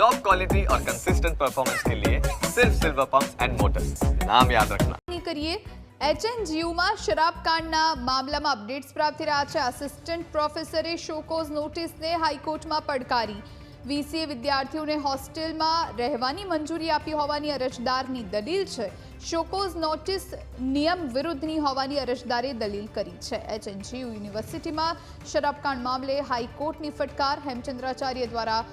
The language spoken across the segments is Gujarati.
टॉप क्वालिटी और कंसिस्टेंट परफॉर्मेंस के लिए सिर्फ सिल्वर पंप एंड मोटर्स नाम याद रखना ની કરીએ એચએનજીયુમાં શરાબકાંડના મામલામાં અપડેટ્સ પ્રાપ્ત થઈ રહ્યા છે આસિસ્ટન્ટ પ્રોફેસરે શોકોઝ નોટિસને હાઈકોર્ટમાં પડકારી વીસીએ વિદ્યાર્થીઓને હોસ્ટેલમાં રહેવાની મંજૂરી આપી હોવાની અરજદારની દલીલ છે શોકોઝ નોટિસ નિયમ વિરુદ્ધની હોવાની અરજદારે દલીલ કરી છે એચએનજીયુ યુનિવર્સિટીમાં શરાબકાંડ મામલે હાઈકોર્ટની ફટકાર હેમચંદ્રાચાર્ય દ્વારા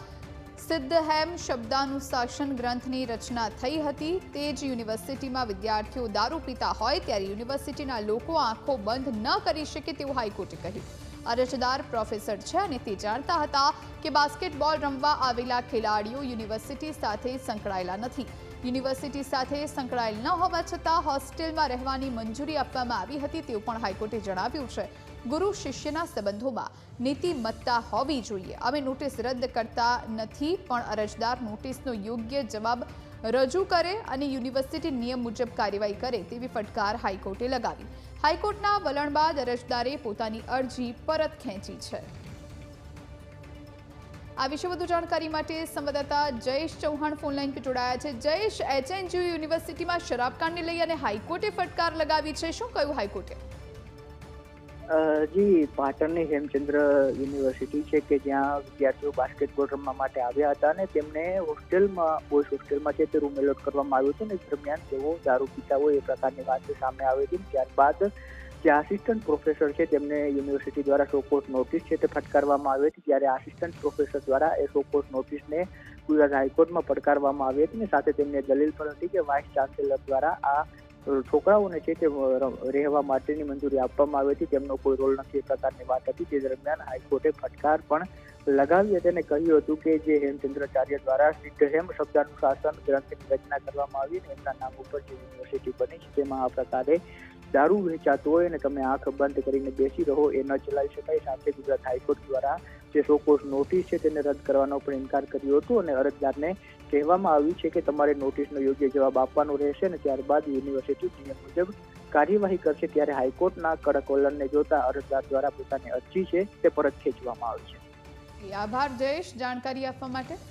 સિદ્ધહેમ શબ્દાનુશાસન ગ્રંથની રચના થઈ હતી. તે જ યુનિવર્સિટીમાં વિદ્યાર્થીઓ દારૂ પીતા હોય ત્યારે યુનિવર્સિટીના લોકો આંખો બંધ ન કરી શકે તેવું હાઈકોર્ટે કહ્યું. અરજદાર પ્રોફેસર છે અને તે જાણતા હતા કે બાસ્કેટબોલ રમવા આવેલા ખેલાડીઓ યુનિવર્સિટી સાથે સંકળાયેલા નથી. યુનિવર્સિટી સાથે સંકળાયેલ ન હોવા છતાં હોસ્ટેલમાં રહેવાની મંજૂરી આપવામાં આવી હતી તેવું પણ હાઈકોર્ટે જણાવ્યું છે. ગુરુ શિષ્યના સંબંધોમાં નીતિમત્તા હોવી જોઈએ. અમે નોટિસ રદ કરતા નથી, પણ અરજદાર નોટિસનો યોગ્ય જવાબ રજૂ કરે અને યુનિવર્સિટી નિયમ મુજબ કાર્યવાહી કરે તેવી ફટકાર હાઈકોર્ટે લગાવી. હાઈકોર્ટના વલણ બાદ અરજદારે પોતાની અરજી પરત ખેંચી છે. આ વિશે વધુ જાણકારી માટે સંવાદદાતા જયેશ ચૌહાણ ફોનલાઈન પર જોડાયા છે. જયેશ એચએનજીયુ યુનિવર્સિટીમાં શરાબકાંડને લઈ અને હાઈકોર્ટે ફટકાર લગાવી છે. શું કહ્યું હાઈકોર્ટે? જી, પાટણની હેમચંદ્ર યુનિવર્સિટી છે કે જ્યાં વિદ્યાર્થીઓ બાસ્કેટબોલ રમવા માટે આવ્યા હતા અને તેમને હોસ્ટેલમાં બોયઝ હોસ્ટેલમાં છે તે રૂમ એલોટ કરવામાં આવ્યું હતું ને દરમિયાન તેઓ દારૂ પીતા હોય એ પ્રકારની વાત સામે આવી હતી ત્યારબાદ જે આસિસ્ટન્ટ પ્રોફેસર છે, તેમને યુનિવર્સિટી દ્વારા શોકોસ નોટિસ છે તે ફટકારવામાં આવી હતી ત્યારે આસિસ્ટન્ટ પ્રોફેસર દ્વારા એ શોકોસ નોટિસને ગુજરાત હાઈકોર્ટમાં પડકારવામાં આવી હતી ને, સાથે તેમને દલીલ પણ હતી કે વાઇસ ચાન્સેલર દ્વારા આ છોકરાઓને છે તે રહેવા માટેની મંજૂરી આપવામાં આવી હતી તેમનો કોઈ રોલ નથી. એ પ્રકારની વાત હતી તે દરમિયાન હાઈકોર્ટે ફટકાર પણ લગાવી હતી અને કહ્યું હતું કે જે હેમચંદ્રાચાર્ય દ્વારા સિદ્ધહેમ શબ્દાનુશાસન ગ્રંથની રચના કરવામાં આવી અને એમના નામ ઉપર જે યુનિવર્સિટી બની છે, તેમાં આ પ્રકારે દારૂ વેચાતો હોય અને તમે આંખ બંધ કરીને બેસી રહો, એ ન ચલાવી શકાય. સાથે ગુજરાત હાઈકોર્ટ દ્વારા જે શોકોસ નોટિસ છે તેને રદ કરવાનો પણ ઇનકાર કર્યો હતો અને અરજદારને કહેવામાં આવ્યું છે કે તમારે નોટિસનો યોગ્ય જવાબ આપવાનો રહેશે અને ત્યારબાદ યુનિવર્સિટી નિયમ મુજબ કાર્યવાહી કરશે. ત્યારે હાઈકોર્ટના કડક વલણને જોતા અરજદાર દ્વારા પોતાની અરજી છે તે પરત ખેંચવામાં આવી છે. આભાર જયેશ. જાણકારી આપવા માટે.